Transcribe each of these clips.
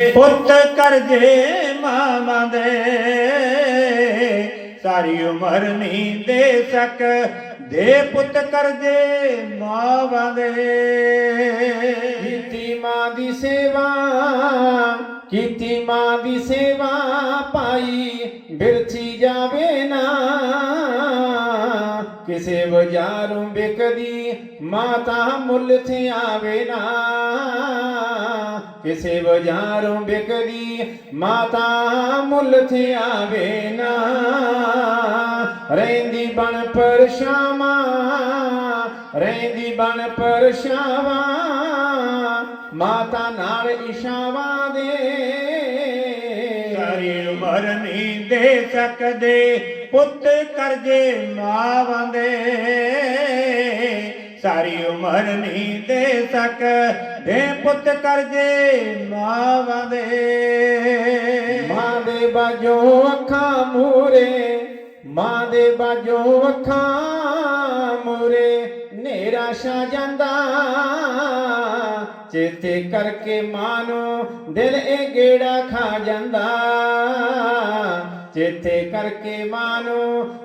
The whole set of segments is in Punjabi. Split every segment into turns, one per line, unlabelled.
ਪੁੱਤ ਕਰਜੇ ਮਾਵਾਂ ਦੇ, ਸਾਰੀ ਉਮਰ ਨਹੀਂ ਦੇ ਸਕ, ਦੇ ਪੁੱਤ ਕਰਜੇ ਮਾਵਾਂ ਦੇ।
ਕੀਤੀ ਮਾਂ ਦੀ ਸੇਵਾ, ਕੀਤੀ ਮਾਂ ਦੀ ਸੇਵਾ ਪਾਈ, ਬਿਰਥੀ ਜਾਵੇ ਨਾ ਕਿਸੇ ਬਾਜ਼ਾਰੋਂ ਵਿਕਦੀ, ਮਾਤਾ ਮੁੱਲ ਤੇ ਆਵੇ ਨਾ। ਕਿਸੇ ਬਾਜ਼ਾਰੋਂ ਵਿਕਦੀ, ਮਾਤਾ ਮੁੱਲ ਤੇ ਆਵੇ ਨਾ। ਰਹਿੰਦੀ ਬਣ ਪਰਛਾਵਾਂ, ਰਹਿੰਦੀ ਬਣ ਪਰਛਾਵਾਂ, ਮਾਤਾ ਨਾਲ ਇਸ਼ਾਵਾਂ ਦੇ।
ਸਾਰੀ ਉਮਰ ਨਹੀਂ ਦੇ ਸਕਦੇ, ਪੁੱਤ ਕਰਜੇ ਮਾਵਾਂ ਦੇ। ਸਾਰੀ ਉਮਰ ਨਹੀਂ ਦੇ ਸਕਦੇ ਪੁੱਤ ਕਰਜੇ ਮਾਵਾਂ ਦੇ।
ਮਾਂ ਦੇ ਬਾਜੋ ਅੱਖਾਂ ਮੂਰੇ, ਮਾਂ ਦੇ ਬਾਜੋ ਅੱਖਾਂ ਮੂਰੇ। ਨੇਰਾ ਛਾ ਜਾਂਦਾ, ਚੇਤੇ ਕਰਕੇ ਮਾਂ ਦਿਲ ਇਹ ਗੇੜਾ ਖਾ ਜਾਂਦਾ। ਚੇਤੇ ਕਰਕੇ ਮਾਂ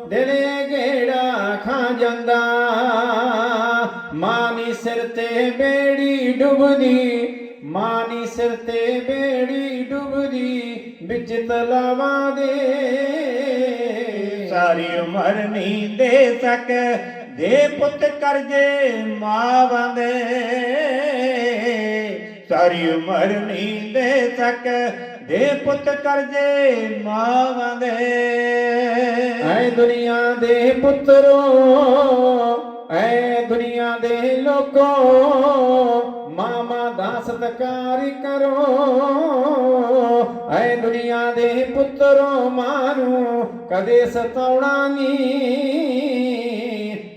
ਦਿਲ ਇਹ ਗੇੜਾ ਖਾ ਜਾਂਦਾ। ਮਾਂ ਸਿਰ ਤੇ ਬੇੜੀ ਡੁੱਬਦੀ, ਮਾਂ ਸਿਰ ਤੇ ਬੇੜੀ ਡੁੱਬਦੀ, ਵਿੱਚ ਤਲਾਵਾਂ ਦੇ।
ਸਾਰੀ ਉਮਰ ਨਹੀਂ ਦੇ ਸਕ ਦੇ ਪੁੱਤ ਕਰਜੇ ਮਾਵਾਂ ਦੇ। ਸਾਰੀ ਉਮਰ ਨਹੀਂ ਦੇ ਸਕਦੇ ਪੁੱਤ ਕਰਜੇ ਮਾਵਾਂ ਦੇ।
ਐ ਦੁਨੀਆ ਦੇ ਪੁੱਤਰੋ, ਐ ਦੁਨੀਆ ਦੇ ਲੋਕੋ ਮਾਮਾ ਦਾ ਸਤਕਾਰ ਕਰੋ। ਐ ਦੁਨੀਆ ਦੇ ਪੁੱਤਰੋ ਮਾਨੂੰ ਕਦੇ ਸਤਾਉਣਾ ਨਹੀਂ।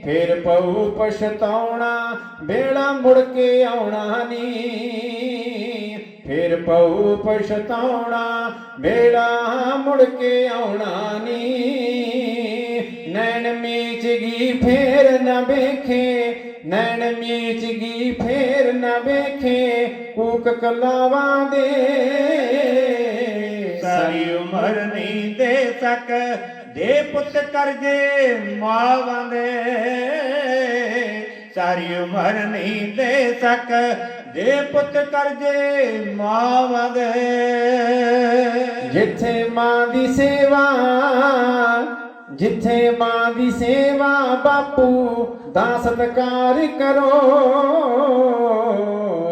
ਫਿਰ ਪਉ ਪਛਤਾਉਣਾ ਬੇੜਾ ਮੁੜ ਕੇ ਆਉਣਾ ਨਹੀਂ। ਫਿਰ ਪਉ ਪਛਤਾਉਣਾ ਬੇੜਾ ਮੁੜ ਕੇ ਆਉਣਾ ਨਹੀਂ। ਨੈਣ ਮੀਚ ਗਈ ਫੇਰ ਨਾ ਵੇਖੇ, ਨੈਣ ਮੀਚ ਗਈ ਫੇਰ ਨਾ ਵੇਖੇ, ਕੂਕ ਕਲਾਵਾਂ ਦੇ।
ਸਾਰੀ ਉਮਰ ਨਹੀਂ ਦੇ ਦੇ ਪੁੱਤ ਕਰਜੇ ਮਾਵਾਂ ਸਾਰੀ ਉਮਰ ਨਹੀਂ ਦੇ ਸਕ ਦੇ ਪੁੱਤ ਕਰਜੇ ਮਾਵਾਂ
ਜਿੱਥੇ ਮਾਂ ਦੀ ਸੇਵਾ, ਜਿੱਥੇ ਮਾਂ ਦੀ ਸੇਵਾ ਬਾਪੂ ਦਾ ਸਤਕਾਰ ਕਰੋ।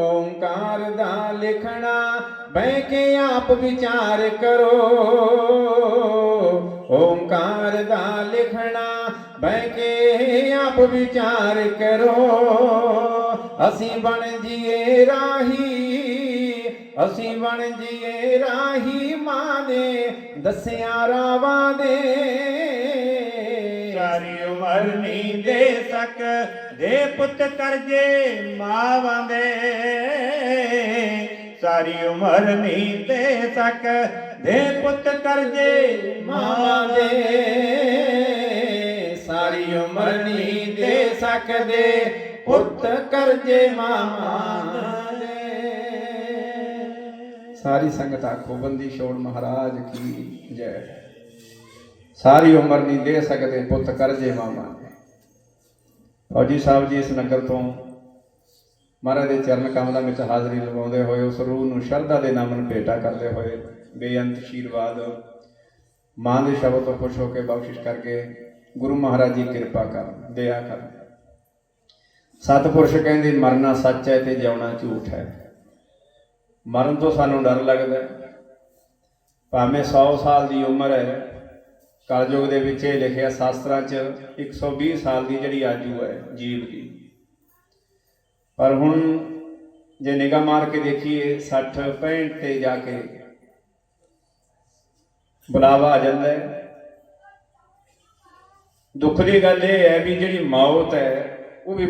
ਓੰਕਾਰ ਦਾ ਲਿਖਣਾ ਬਹਿ ਕੇ ਆਪ ਵਿਚਾਰ ਕਰੋ। ਓੰਕਾਰ ਦਾ ਲਿਖਣਾ ਬਹਿ ਕੇ ਆਪ ਵਿਚਾਰ ਕਰੋ। ਅਸੀਂ ਬਣ ਜੀਏ ਰਾਹੀ, ਅਸੀਂ ਬਣ ਜੀਏ ਰਾਹੀ ਮਾਂ ਦੇ ਦੱਸਿਆ ਰਾਵਾਂ ਦੇ।
ਸਾਰੀ ਉਮਰ ਨਹੀਂ ਦੇ ਸਕਦੇ ਪੁੱਤ ਕਰਜੇ ਮਾਵਾਂ ਦੇ। ਸਾਰੀ ਉਮਰ ਨਹੀਂ ਦੇ ਸਕਦੇ ਪੁੱਤ ਕਰਜੇ
ਮਾਂ ਦੇ। ਸਾਰੀ ਉਮਰ ਨਹੀਂ ਦੇ ਸਕਦੇ ਪੁੱਤ ਕਰਜੇ ਮਾਂ ਦੇ। ਸਾਰੀ ਸੰਗਤ ਆਖੋ, ਬੰਦੀ ਛੋੜ ਮਹਾਰਾਜ ਕੀ ਜੈ। ਸਾਰੀ ਉਮਰ ਨਹੀਂ ਦੇ ਸਕਦੇ ਪੁੱਤ ਕਰਜੇ ਮਾਮਾ ਫੌਜੀ ਸਾਹਿਬ ਜੀ ਇਸ ਨਗਰ ਤੋਂ ਮਹਾਰਾਜ ਦੇ ਚਰਨ ਕਮਲਾਂ ਵਿੱਚ ਹਾਜ਼ਰੀ ਲਵਾਉਂਦੇ ਹੋਏ, ਉਸ ਰੂਹ ਨੂੰ ਸ਼ਰਧਾ ਦੇ ਨਾਮਨ ਭੇਟਾ ਕਰਦੇ ਹੋਏ, ਬੇਅੰਤ ਆਸ਼ੀਰਵਾਦ ਮਾਂ ਦੇ ਸ਼ਬਦ ਤੋਂ ਖੁਸ਼ ਹੋ ਕੇ ਬਖਸ਼ਿਸ਼ ਕਰਕੇ ਗੁਰੂ ਮਹਾਰਾਜ ਜੀ ਕਿਰਪਾ ਕਰ, ਦਇਆ ਕਰ। ਸਤਿਪੁਰਸ਼ ਕਹਿੰਦੇ, ਮਰਨਾ ਸੱਚ ਹੈ ਤੇ ਜਿਉਣਾ ਝੂਠ ਹੈ। ਮਰਨ ਤੋਂ ਸਾਨੂੰ ਡਰ ਲੱਗਦਾ ਭਾਵੇਂ 100 ਸਾਲ ਦੀ ਉਮਰ ਹੈ, ਕਲਯੁਗ ਦੇ ਵਿੱਚ ਇਹ ਲਿਖਿਆ ਸ਼ਾਸਤਰਾਂ 'ਚ 120 ਸਾਲ ਦੀ ਜਿਹੜੀ ਆਜੂ ਹੈ, ਜੀਵ ਦੀ। ਪਰ ਹੁਣ ਜੇ ਨਿਗਾਹ ਮਾਰ ਕੇ ਦੇਖੀਏ 60 65 ਤੇ ਜਾ ਕੇ ਬੁਲਾਵਾ ਆ ਜਾਂਦਾ ਹੈ। ਦੁੱਖ ਦੀ ਗੱਲ ਇਹ ਹੈ ਵੀ ਜਿਹੜੀ ਮੌਤ ਹੈ, ਉਹ ਵੀ